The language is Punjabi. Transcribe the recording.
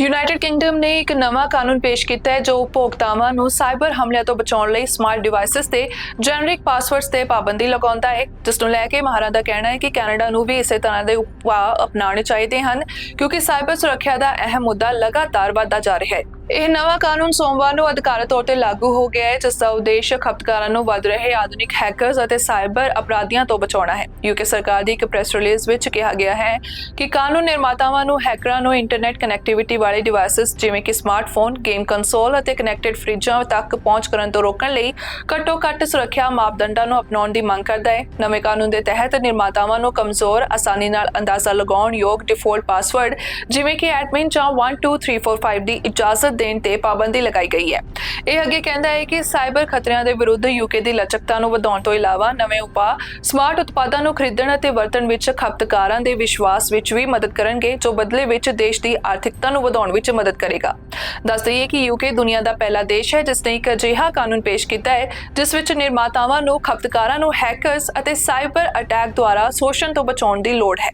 ਯੂਨਾਈਟਿਡ ਕਿੰਗਡਮ ਨੇ ਇੱਕ ਨਵਾਂ ਕਾਨੂੰਨ ਪੇਸ਼ ਕੀਤਾ ਹੈ, ਜੋ ਉਪਭੋਗਤਾਵਾਂ ਨੂੰ ਸਾਈਬਰ ਹਮਲਿਆਂ ਤੋਂ ਬਚਾਉਣ ਲਈ ਸਮਾਰਟ ਡਿਵਾਈਸਸ ਤੇ ਜੈਨਰਿਕ ਪਾਸਵਰਡਸ ਤੇ ਪਾਬੰਦੀ ਲਗਾਉਂਦਾ ਹੈ। ਜਿਸ ਨੂੰ ਲੈ ਕੇ ਮਹਾਰਾ ਦਾ ਕਹਿਣਾ ਹੈ ਕਿ ਕੈਨੇਡਾ ਨੂੰ ਵੀ ਇਸੇ ਤਰ੍ਹਾਂ ਦੇ ਉਪਾਅ ਅਪਣਾਉਣੇ ਚਾਹੀਦੇ ਹਨ, ਕਿਉਂਕਿ ਸਾਈਬਰ ਸੁਰੱਖਿਆ ਦਾ ਅਹਿਮ ਮੁੱਦਾ ਲਗਾਤਾਰ ਵਧਦਾ ਜਾ ਰਿਹਾ ਹੈ। ਇਹ ਨਵਾਂ ਕਾਨੂੰਨ ਸੋਮਵਾਰ ਨੂੰ ਅਧਿਕਾਰਤ ਤੌਰ ਤੇ ਲਾਗੂ ਹੋ ਗਿਆ ਹੈ ਜਿਸ ਦਾ ਉਦੇਸ਼ ਖਪਤਕਾਰਾਂ ਨੂੰ ਵੱਧ ਰਹੇ ਆਧੁਨਿਕ ਹੈਕਰਸ ਅਤੇ ਸਾਈਬਰ ਅਪਰਾਧੀਆਂ ਤੋਂ ਬਚਾਉਣਾ ਹੈ। ਯੂਕੇ ਸਰਕਾਰ ਦੀ ਇੱਕ ਪ੍ਰੈਸ ਰਿਲੀਜ਼ ਵਿੱਚ ਕਿਹਾ ਗਿਆ ਹੈ ਕਿ ਕਾਨੂੰਨ ਨਿਰਮਾਤਾਵਾਂ ਨੂੰ ਹੈਕਰਾਂ ਨੂੰ ਇੰਟਰਨੈਟ ਕਨੈਕਟੀਵਿਟੀ ਵਾਲੇ ਡਿਵਾਈਸਸ ਜਿਵੇਂ ਕਿ ਸਮਾਰਟਫੋਨ, ਗੇਮ ਕੰਸੋਲ ਅਤੇ ਕਨੈਕਟਡ ਫ੍ਰਿਜਾਂ ਤੱਕ ਪਹੁੰਚ ਕਰਨ ਤੋਂ ਰੋਕਣ ਲਈ ਘੱਟੋ-ਘੱਟ ਸੁਰੱਖਿਆ ਮਾਪਦੰਡਾਂ ਨੂੰ ਅਪਣਾਉਣ ਦੀ ਮੰਗ ਕਰਦਾ ਹੈ। ਨਵੇਂ ਕਾਨੂੰਨ ਦੇ ਤਹਿਤ ਨਿਰਮਾਤਾਵਾਂ ਨੂੰ ਕਮਜ਼ੋਰ ਆਸਾਨੀ ਨਾਲ ਅੰਦਾਜ਼ਾ ਲਗਾਉਣ ਯੋਗ ਡਿਫਾਲਟ ਪਾਸਵਰਡ ਜਿਵੇਂ ਕਿ ਐਡਮਿਨ ਜਾਂ 12345 ਦੀ ਇਜਾਜ਼ਤ ਦੇਣ ਤੇ ਪਾਬੰਦੀ ਲਗਾਈ ਗਈ ਹੈ। ਇਹ ਅੱਗੇ ਕਹਿੰਦਾ ਹੈ ਕਿ ਸਾਈਬਰ ਖਤਰਿਆਂ ਦੇ ਵਿਰੁੱਧ ਯੂਕੇ ਦੀ ਲਚਕਤਾ ਨੂੰ ਵਧਾਉਣ ਤੋਂ ਇਲਾਵਾ ਨਵੇਂ ਉਪਾਅ, ਸਮਾਰਟ ਉਤਪਾਦਾਂ ਨੂੰ ਖਰੀਦਣ ਅਤੇ ਵਰਤਣ ਵਿੱਚ ਖਪਤਕਾਰਾਂ ਦੇ ਵਿਸ਼ਵਾਸ ਵਿੱਚ ਵੀ ਮਦਦ ਕਰਨਗੇ, ਜੋ ਬਦਲੇ ਵਿੱਚ ਦੇਸ਼ ਦੀ ਆਰਥਿਕਤਾ ਨੂੰ ਵਧਾਉਣ ਵਿੱਚ ਮਦਦ ਕਰੇਗਾ। ਦੱਸ ਦਈਏ ਕਿ ਯੂਕੇ ਦੁਨੀਆ ਦਾ ਪਹਿਲਾ ਦੇਸ਼ ਹੈ ਜਿਸ ਨੇ ਇੱਕ ਅਜਿਹਾ ਕਾਨੂੰਨ ਪੇਸ਼ ਕੀਤਾ ਹੈ, ਜਿਸ ਵਿੱਚ ਨਿਰਮਾਤਾਵਾਂ ਨੂੰ, ਖਪਤਕਾਰਾਂ ਨੂੰ ਹੈਕਰਸ ਅਤੇ ਸਾਈਬਰ ਅਟੈਕ ਦੁਆਰਾ ਸ਼ੋਸ਼ਣ ਤੋਂ ਬਚਾਉਣ ਦੀ ਲੋੜ ਹੈ।